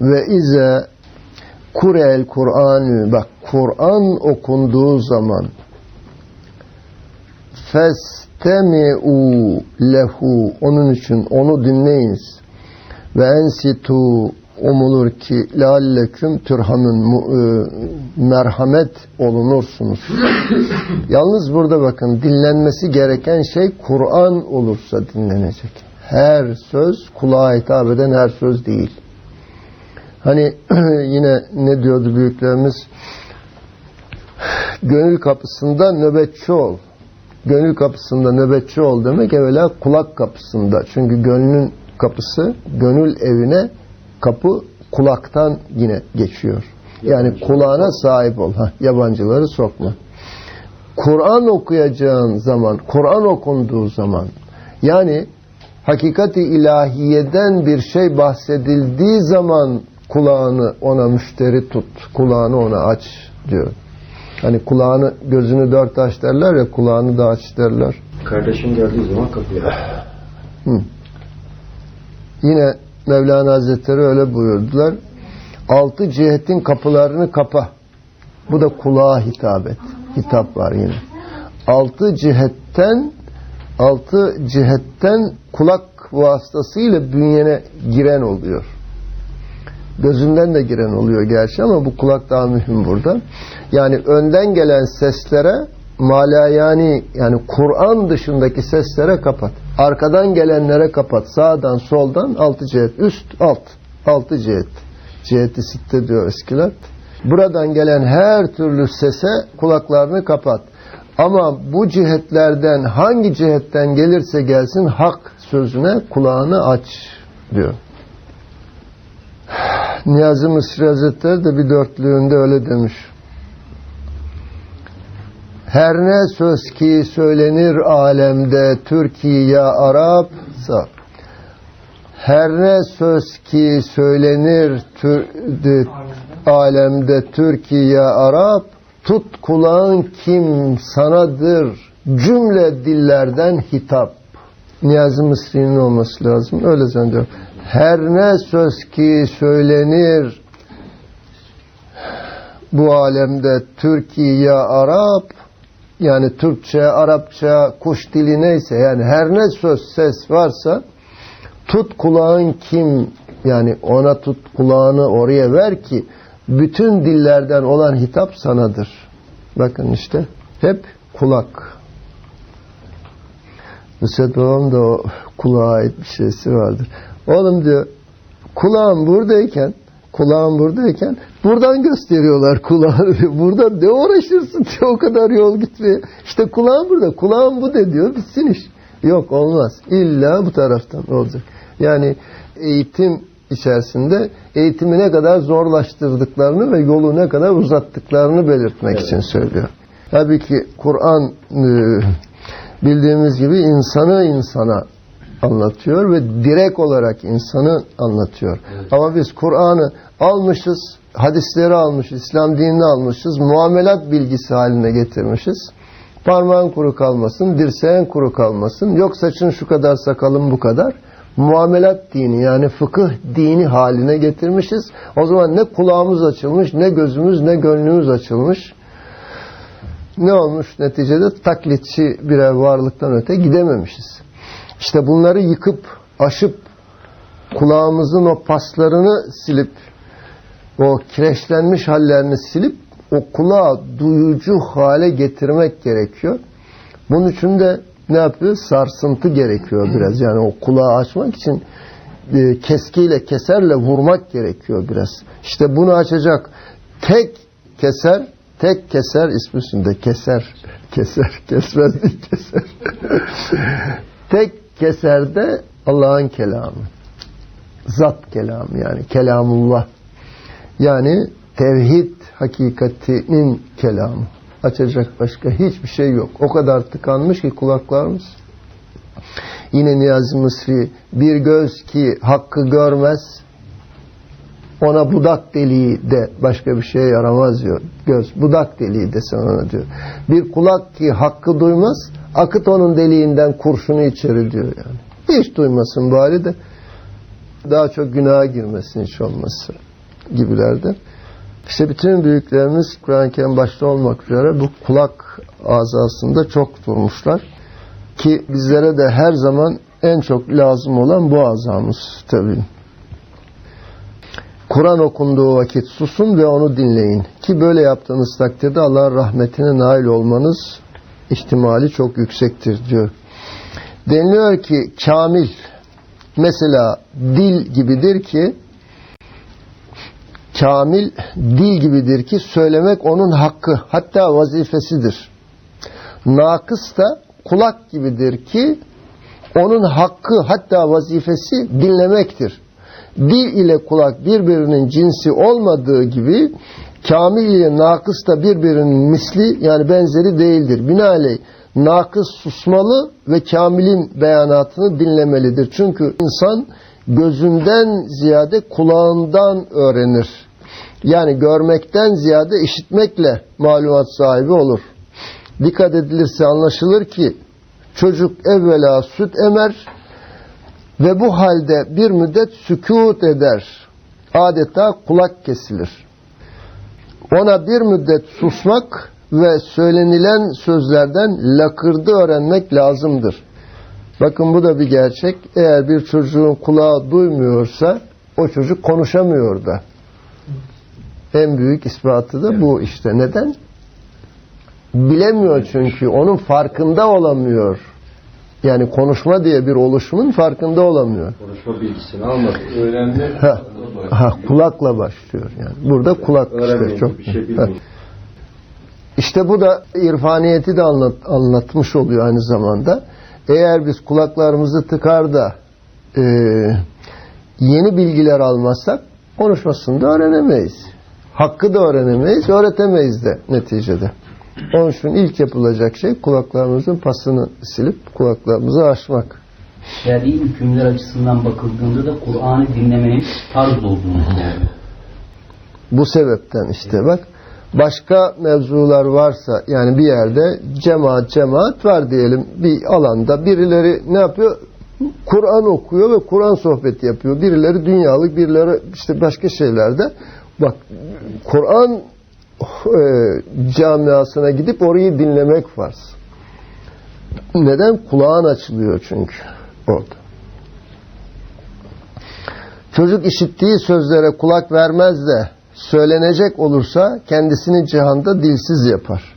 Ve ize kurel Kur'an'ı bak Kur'an okunduğu zaman festemi'u lehu onun için onu dinleyiniz ve ensitu umulur ki lealleküm türhamün mu- e, merhamet olunursunuz. Yalnız burada bakın dinlenmesi gereken şey Kur'an olursa dinlenecek. Her söz kulağa hitap eden her söz değil. Hani yine ne diyordu büyüklerimiz? Gönül kapısında nöbetçi ol. Gönül kapısında nöbetçi ol demek evvela kulak kapısında. Çünkü gönlün kapısı, gönül evine kapı kulaktan yine geçiyor. Yani kulağına sahip ol. Hah, yabancıları sokma. Kur'an okuyacağın zaman, Kur'an okunduğu zaman yani hakikati ilahiyeden bir şey bahsedildiği zaman kulağını ona müşteri tut, kulağını ona aç diyor. Hani kulağını, gözünü dört aç derler ya, kulağını da aç derler. Kardeşim geldiği zaman kapıya. Yine Mevlana Hazretleri öyle buyurdular. Altı cihetin kapılarını kapa. Bu da kulağa hitap et. Hitap var yine. Altı cihetten altı cihetten kulak vasıtasıyla bünyene giren oluyor. Gözünden de giren oluyor gerçi ama bu kulak daha mühim burada. Yani önden gelen seslere malayani yani Kur'an dışındaki seslere kapat. Arkadan gelenlere kapat. Sağdan soldan altı cihet. Üst alt. Altı cihet. Ciheti sitte diyor eskiler. Buradan gelen her türlü sese kulaklarını kapat. Ama bu cihetlerden hangi cihetten gelirse gelsin hak sözüne kulağını aç diyor. Niyazi Mısri Hazretleri de bir dörtlüğünde öyle demiş. Her ne söz ki söylenir alemde Türkiye Arapsa her ne söz ki söylenir tür, de, alemde Türkiye Arap tut kulağın kim sanadır cümle dillerden hitap. Niyazi Mısri'nin olması lazım. Öyle zannediyorum. Her ne söz ki söylenir bu alemde Türkiye Arap yani Türkçe, Arapça, kuş dili neyse yani her ne söz ses varsa tut kulağın kim yani ona tut kulağını oraya ver ki bütün dillerden olan hitap sanadır. Bakın işte hep kulak. Nusret babam da o kulağa ait bir şeysi vardır. Oğlum diyor kulağım buradayken kulağım buradayken buradan gösteriyorlar kulağını diyor. Burada ne uğraşırsın diyor o kadar yol gitmeye. İşte kulağım burada. Kulağım bu de diyor. Bitsin iş. Yok olmaz. İlla bu taraftan olacak. Yani eğitim içerisinde eğitimi ne kadar zorlaştırdıklarını ve yolu ne kadar uzattıklarını belirtmek Evet. için söylüyor. Tabii ki Kur'an e, bildiğimiz gibi insanı insana anlatıyor ve direkt olarak insanı anlatıyor. Ama biz Kur'an'ı almışız, hadisleri almışız, İslam dinini almışız, muamelat bilgisi haline getirmişiz. Parmağın kuru kalmasın, dirseğin kuru kalmasın, yok saçın şu kadar sakalın bu kadar. Muamelat dini yani fıkıh dini haline getirmişiz. O zaman ne kulağımız açılmış, ne gözümüz, ne gönlümüz açılmış. Ne olmuş neticede? Taklitçi birer varlıktan öte gidememişiz. İşte bunları yıkıp, aşıp, kulağımızın o paslarını silip, o kireçlenmiş hallerini silip, o kulağı duyucu hale getirmek gerekiyor. Bunun için de ne yapıyor? Sarsıntı gerekiyor biraz. Yani o kulağı açmak için e, keskiyle, keserle vurmak gerekiyor biraz. İşte bunu açacak tek keser, tek keser ismi üstünde keser, keser, kesmez değil keser. tek keserde Allah'ın kelamı. Zat kelamı yani kelamullah. Yani tevhid hakikatinin kelamı. Açacak başka hiçbir şey yok. O kadar tıkanmış ki kulaklarımız. Yine Niyazi Mısri bir göz ki hakkı görmez ona budak deliği de başka bir şeye yaramaz diyor. Göz budak deliği desen ona diyor. Bir kulak ki hakkı duymaz akıt onun deliğinden kurşunu içeri diyor yani. Hiç duymasın bari de daha çok günaha girmesin hiç olmazsa. gibilerdir. İşte bütün büyüklerimiz Kur'an-ı Kerim başta olmak üzere bu kulak azasında çok durmuşlar. Ki bizlere de her zaman en çok lazım olan bu azamız tabii. Kur'an okunduğu vakit susun ve onu dinleyin. Ki böyle yaptığınız takdirde Allah'ın rahmetine nail olmanız ihtimali çok yüksektir diyor. Deniliyor ki kamil mesela dil gibidir ki kamil dil gibidir ki söylemek onun hakkı hatta vazifesidir. Nakıs da kulak gibidir ki onun hakkı hatta vazifesi dinlemektir. Dil ile kulak birbirinin cinsi olmadığı gibi kamil ile nakıs da birbirinin misli yani benzeri değildir. Binaenaleyh nakıs susmalı ve kamilin beyanatını dinlemelidir. Çünkü insan gözünden ziyade kulağından öğrenir. Yani görmekten ziyade işitmekle malumat sahibi olur. Dikkat edilirse anlaşılır ki çocuk evvela süt emer ve bu halde bir müddet sükut eder. Adeta kulak kesilir. Ona bir müddet susmak ve söylenilen sözlerden lakırdı öğrenmek lazımdır. Bakın bu da bir gerçek. Eğer bir çocuğun kulağı duymuyorsa o çocuk konuşamıyor da. En büyük ispatı da bu işte. Neden? Bilemiyor çünkü. Onun farkında olamıyor. Yani konuşma diye bir oluşumun farkında olamıyor. Konuşma bilgisini almadı. Öğrenme. Ha, ha, kulakla başlıyor yani. Burada kulak işte çok. bir şey Ha. İşte bu da irfaniyeti de anlat, anlatmış oluyor aynı zamanda. Eğer biz kulaklarımızı tıkar da e, yeni bilgiler almazsak konuşmasını da öğrenemeyiz. Hakkı da öğrenemeyiz, öğretemeyiz de neticede. Onun için ilk yapılacak şey kulaklarımızın pasını silip kulaklarımızı açmak. Şer'i hükümler açısından bakıldığında da Kur'an'ı dinlemenin farz olduğunu söylüyor. Bu sebepten işte bak başka mevzular varsa yani bir yerde cemaat cemaat var diyelim bir alanda birileri ne yapıyor? Kur'an okuyor ve Kur'an sohbeti yapıyor. Birileri dünyalık, birileri işte başka şeylerde. Bak Kur'an e, camiasına gidip orayı dinlemek farz. Neden? Kulağın açılıyor çünkü orada. Çocuk işittiği sözlere kulak vermez de söylenecek olursa kendisini cihanda dilsiz yapar.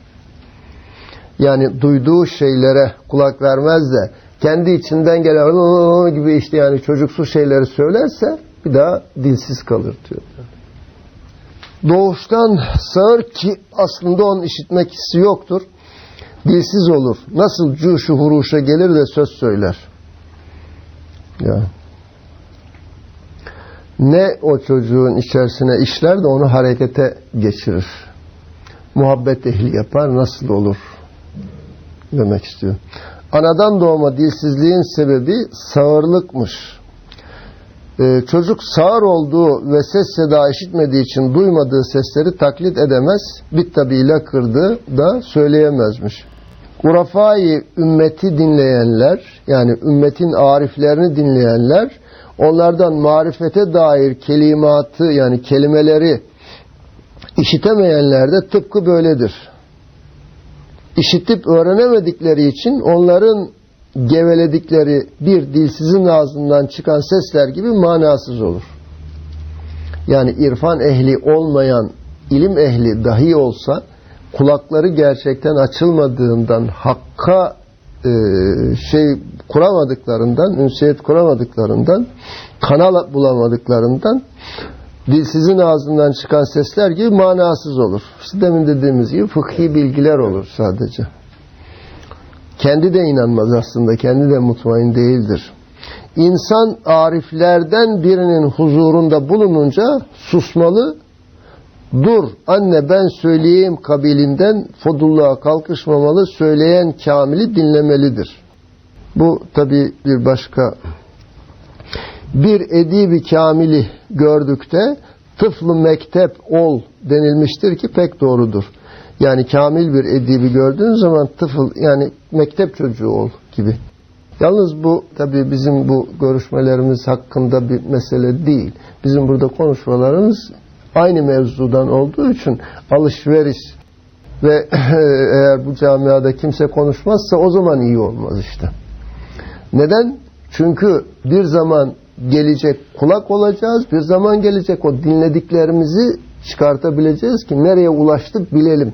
Yani duyduğu şeylere kulak vermez de kendi içinden gelen gibi işte yani çocuksu şeyleri söylerse bir daha dilsiz kalır diyor. Doğuştan sağır ki aslında onun işitmek hissi yoktur. Dilsiz olur. Nasıl cuşu huruşa gelir de söz söyler. Ya. Ne o çocuğun içerisine işler de onu harekete geçirir. Muhabbet ehli yapar nasıl olur demek istiyor. Anadan doğma dilsizliğin sebebi sağırlıkmış. Ee, çocuk sağır olduğu ve ses seda işitmediği için duymadığı sesleri taklit edemez. Bir tabiyle kırdı da söyleyemezmiş. Urafayı ümmeti dinleyenler yani ümmetin ariflerini dinleyenler onlardan marifete dair kelimatı yani kelimeleri işitemeyenler de tıpkı böyledir. İşitip öğrenemedikleri için onların geveledikleri bir dilsizin ağzından çıkan sesler gibi manasız olur. Yani irfan ehli olmayan ilim ehli dahi olsa kulakları gerçekten açılmadığından hakka e, şey kuramadıklarından, ünsiyet kuramadıklarından, kanal bulamadıklarından dilsizin ağzından çıkan sesler gibi manasız olur. İşte demin dediğimiz gibi fıkhi bilgiler olur sadece. Kendi de inanmaz aslında, kendi de mutmain değildir. İnsan ariflerden birinin huzurunda bulununca susmalı, dur anne ben söyleyeyim kabilinden fodulluğa kalkışmamalı, söyleyen kamili dinlemelidir. Bu tabi bir başka bir edibi kamili gördükte tıflı mektep ol denilmiştir ki pek doğrudur. Yani kamil bir edibi gördüğün zaman tıfıl yani mektep çocuğu ol gibi. Yalnız bu tabi bizim bu görüşmelerimiz hakkında bir mesele değil. Bizim burada konuşmalarımız aynı mevzudan olduğu için alışveriş ve eğer bu camiada kimse konuşmazsa o zaman iyi olmaz işte. Neden? Çünkü bir zaman gelecek kulak olacağız, bir zaman gelecek o dinlediklerimizi çıkartabileceğiz ki nereye ulaştık bilelim.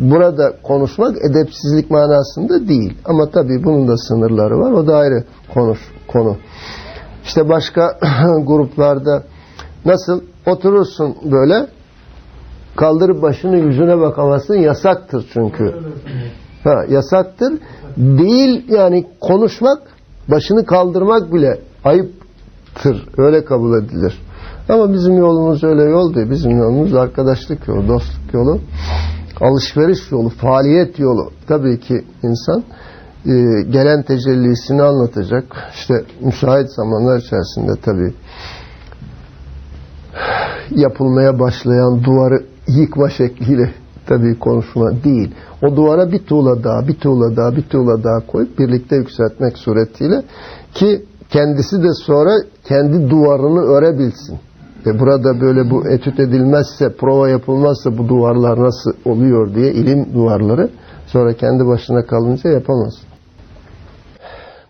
Burada konuşmak edepsizlik manasında değil. Ama tabii bunun da sınırları var. O da ayrı konuş, konu. İşte başka gruplarda nasıl oturursun böyle kaldırıp başını yüzüne bakamazsın yasaktır çünkü. Ha, yasaktır. Değil yani konuşmak, başını kaldırmak bile ayıptır. Öyle kabul edilir. Ama bizim yolumuz öyle yol değil. Bizim yolumuz arkadaşlık yolu, dostluk yolu, alışveriş yolu, faaliyet yolu. Tabii ki insan e, gelen tecellisini anlatacak. İşte müsait zamanlar içerisinde tabii yapılmaya başlayan duvarı yıkma şekliyle tabii konuşma değil. O duvara bir tuğla daha, bir tuğla daha, bir tuğla daha koyup birlikte yükseltmek suretiyle ki kendisi de sonra kendi duvarını örebilsin. Ve burada böyle bu etüt edilmezse, prova yapılmazsa bu duvarlar nasıl oluyor diye ilim duvarları sonra kendi başına kalınca yapamaz.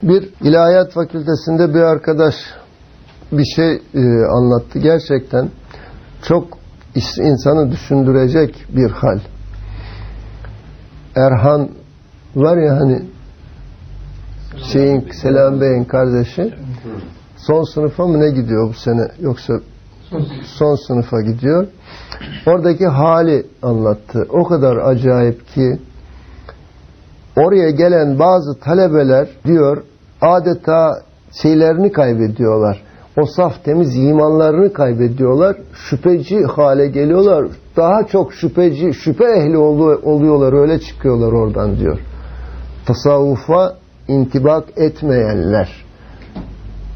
Bir ilahiyat fakültesinde bir arkadaş bir şey e, anlattı. Gerçekten çok insanı düşündürecek bir hal. Erhan var ya hani şeyin Selam Bey'in kardeşi son sınıfa mı ne gidiyor bu sene yoksa son sınıfa gidiyor. Oradaki hali anlattı. O kadar acayip ki oraya gelen bazı talebeler diyor adeta şeylerini kaybediyorlar. O saf temiz imanlarını kaybediyorlar. Şüpheci hale geliyorlar. Daha çok şüpheci, şüphe ehli olu- oluyorlar. Öyle çıkıyorlar oradan diyor. Tasavvufa intibak etmeyenler.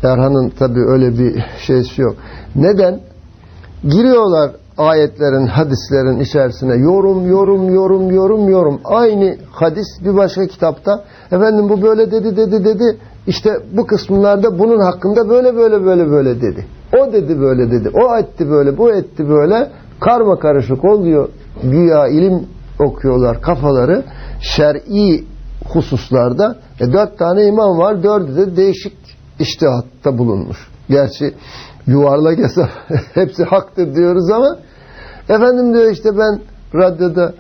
Erhan'ın tabi öyle bir şeysi yok. Neden? Giriyorlar ayetlerin, hadislerin içerisine yorum, yorum, yorum, yorum, yorum. Aynı hadis bir başka kitapta efendim bu böyle dedi, dedi, dedi. İşte bu kısımlarda bunun hakkında böyle, böyle, böyle, böyle dedi. O dedi böyle dedi. O etti böyle, bu etti böyle. Karma karışık oluyor. Güya ilim okuyorlar kafaları. Şer'i hususlarda. E, dört tane imam var. Dördü de değişik iştihatta bulunmuş. Gerçi yuvarlak hesap hepsi haktır diyoruz ama efendim diyor işte ben radyoda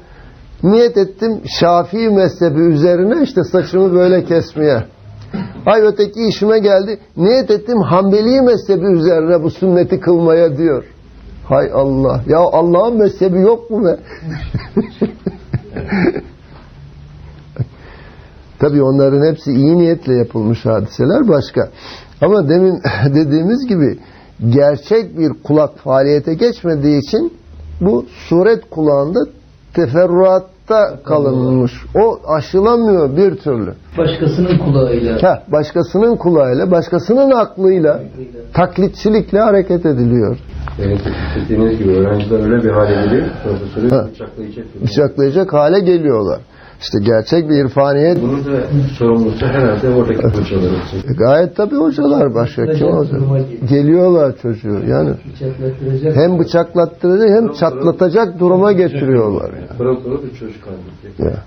niyet ettim Şafii mezhebi üzerine işte saçımı böyle kesmeye. Ay öteki işime geldi. Niyet ettim Hanbeli mezhebi üzerine bu sünneti kılmaya diyor. Hay Allah. Ya Allah'ın mezhebi yok mu be? Tabii onların hepsi iyi niyetle yapılmış hadiseler başka. Ama demin dediğimiz gibi gerçek bir kulak faaliyete geçmediği için bu suret kulağında teferruatta kalınmış. O aşılamıyor bir türlü. Başkasının kulağıyla. Heh, başkasının kulağıyla, başkasının aklıyla, taklitçilikle hareket ediliyor. Yani dediğiniz gibi öğrenciler öyle bir hale geliyor. Ha. Profesörü bıçaklayacak. Bıçaklayacak hale geliyorlar. İşte gerçek bir irfaniyet Bunun da sorumlusu herhalde oradaki hocalar olsun. E, Gayet tabii hocalar başka kim olacak? Geliyorlar çocuğu yani hem bıçaklattıracak hem çatlatacak duruma getiriyorlar. Yani. Pırıl bir çocuk halinde. Ya.